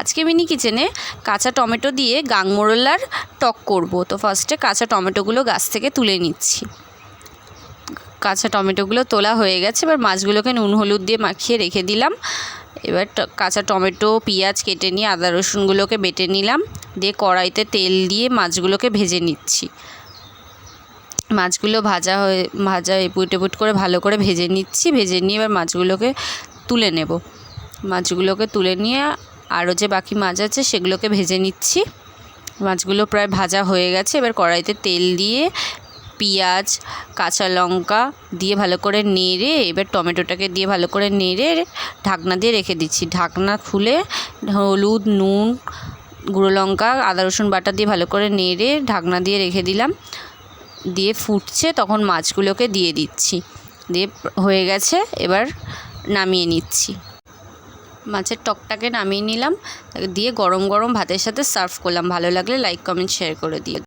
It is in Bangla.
আজকে মিনি কিচেনে কাঁচা টমেটো দিয়ে গাংমোরলার টক করব। তো ফার্স্টে কাঁচা টমেটোগুলো গাছ থেকে তুলে নিচ্ছি। কাঁচা টমেটোগুলো তোলা হয়ে গেছে, এবার মাছগুলোকে নুন, হলুদ দিয়ে মাখিয়ে রেখে দিলাম। এবার কাঁচা টমেটো, পেঁয়াজ কেটে নিয়ে আদা, রসুনগুলোকে বেটে নিলাম। দিয়ে কড়াইতে তেল দিয়ে মাছগুলোকে ভেজে নিচ্ছি। মাছগুলো ভাজা হয়ে, ভাজা এপুট এপুট করে ভালো করে ভেজে নিচ্ছি। ভেজে নিয়ে এবার মাছগুলোকে তুলে নেব। মাছগুলোকে তুলে নিয়ে আরও যে বাকি মাছ আছে সেগুলোকে ভেজে নিচ্ছি। মাছগুলো প্রায় ভাজা হয়ে গেছে। এবার কড়াইতে তেল দিয়ে পেঁয়াজ, কাঁচা লঙ্কা দিয়ে ভালো করে নেড়ে, এবার টমেটোটাকে দিয়ে ভালো করে নেড়ে ঢাকনা দিয়ে রেখে দিচ্ছি। ঢাকনা খুলে হলুদ, নুন, গুঁড়ো লঙ্কা, আদা, রসুন বাটা দিয়ে ভালো করে নেড়ে ঢাকনা দিয়ে রেখে দিলাম। দিয়ে ফুটছে, তখন মাছগুলোকে দিয়ে দিচ্ছি। দিয়ে হয়ে গেছে, এবার নামিয়ে নিচ্ছি। মাছের টকটাকে নামিয়ে নিলাম দিয়ে গরম গরম ভাতের সাথে সার্ভ করলাম। ভালো লাগলে লাইক, কমেন্ট শেয়ার করে দিও।